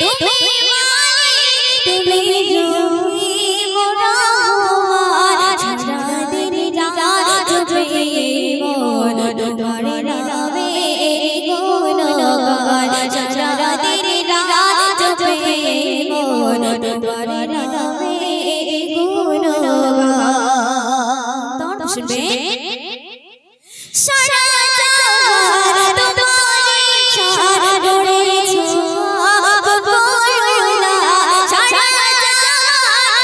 তুমি মালিক তুমি রহিম রহমান সারা দিন রাত জুড়ে মন করে রবে গুণ গান সারা দিন রাত জুড়ে মন করে রবে গুণ গান শুনবে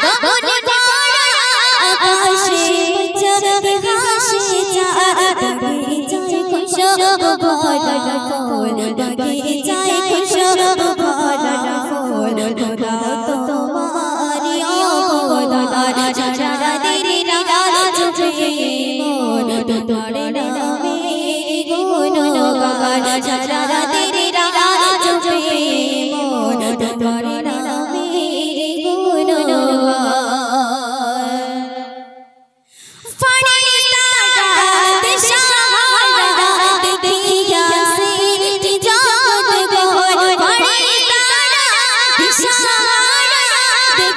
不不不不不呀！爱爱爱爱爱，悄悄悄悄悄悄悄悄爱的点滴，悄悄悄悄悄悄悄悄。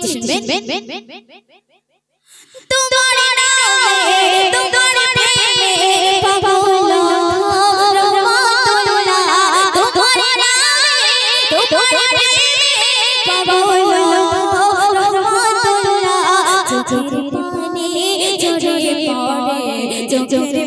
গীত শুনবেন তোমার নামে তোমার প্রেমে পাগল রমতলা তোমার নামে তোমার প্রেমে পাগল রমতলা চোখের পানে চোখের পড়ে চোখের